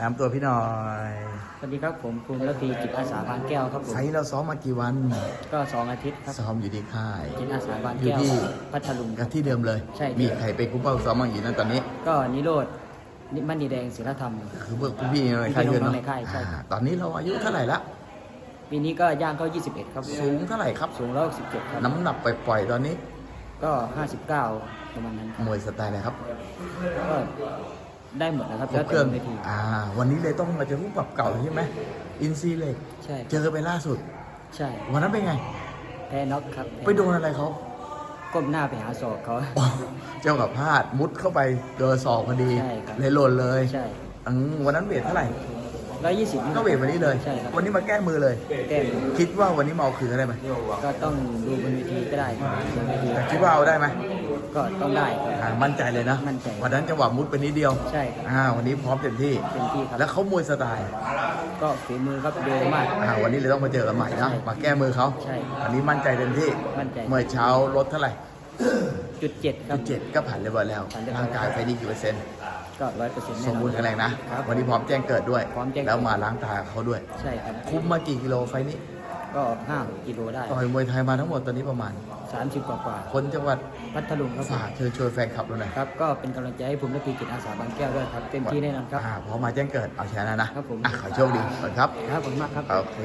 น้ำตัวพี่หน่อยสวัสดีครับผมภูมิระพีจิตอาสาบางแก้วครับผมไฟล์เราซ้อมมากี่วัน ก็สองอาทิตย์ครับซ้อมอยู่ที่ค่าย จิตอาสาบางอยู่แก้วที่ พัทลุงคกัรับ บที่เดิมเลย ใช่ครับ มีใครเป็นคุ้มเป้าซ้อมบ้างอยู่นั่นตอนนี้ ก็นิโรธนิมันนีแดงศิลธรรม คือพวกพี่ๆในค่ายเดินเนาะในค่ายใช่อ่าตอนนี้เราอายุเท่าไหร่ละ ปีนี้ก็ย่างเข้า 21 ครับสูงเท่าไหร่ครับ สูงแล้ว17ครับน้ำหนักปล่อยๆตอนนี้ ก็ 59 ประมาณนั้นครับมวยสไตล์อะไรครับ ก็ ได้หมดนะครับครแล้บวเครื่องแต่เวทีอ่า วันนี้เลยต้องมาเจอผู้ปรับเก่าใช่ไหมอินซีเหล็กใช่เจอไปล่าสุด ใช่ วันนั้นเป็นไง แพ้น็อกครับ ไปโดนอะไรเขาก้มหน้าไปหาศอกเขาอ๋อเจ้ากับพลาดมุดเข้าไปเจอศอกพอดีใช่ครับเลยหล่นเลยใช่อืมวันนั้นเวทเท่าไหร่ 120ก็เวทวันนี้เลยใช่ครับวันนี้มาแก้มือเลย แก้มคิดว่าวันนี้มาเอาคืนได้ไหมก็ต้องดูบนเวทีก็ได้ครับบนเวทีแต่คิดว่าเอาได้ไหมก็ต้องได้ครับอ่ามั่นใจเลยนะมั่นใจวันนั้นจังหวะมุดไปนิดเดียวใช่ครับอ่าวันนี้พร้อมเต็มที่เต็มที่ครับแล้วเขามวยสไตล์ก็ฝีมือครับเร็วมากอ่าวันนี้เลยต้องมาเจอกันใหม่นะใช่มาแก้มือเขาใช่วันนี้มั่นใจเต็มที่มั่นใจเมื่อเช้าลดเท่าไหร่ จุดเจ็ดครับ เจ็ดก็ผ่านเรียบร้อยแล้วผ่านเรียบร้อย ร่างกายไฟนี้กี่เปอร์เซ็นต์ก็ร้อยเปอร์เซ็นต์สแน่มนอบูรนณ์แข็งแรงนะ ครับวันนี้พร้อมแจ้งเกิดด้วย พร้อมแจ้งเกิด แล้วมาล้างตาเขาด้วย ใช่ครับ คุ้มมากี่กิโลไฟนี้ก็ห้ากิโลได้ต่อยมวยไทยมาทั้งหมดตอนนี้ประมาณ สามสิบกว่ากว่าคนจังหวัดพัทลุงครับผมฝากเชิญชวนแฟนคลับเราหน่อยครับ ก็เป็นกำลังใจให้ผมและพีจิตอาสาบางแก้วด้วยครับเต็มที่แน่นอนครับ อ่าพอมาแจ้งเกิดเอาชนะนะครับผม อะขอโชคดีก่อนครับ ครับผมมากครับ โอเค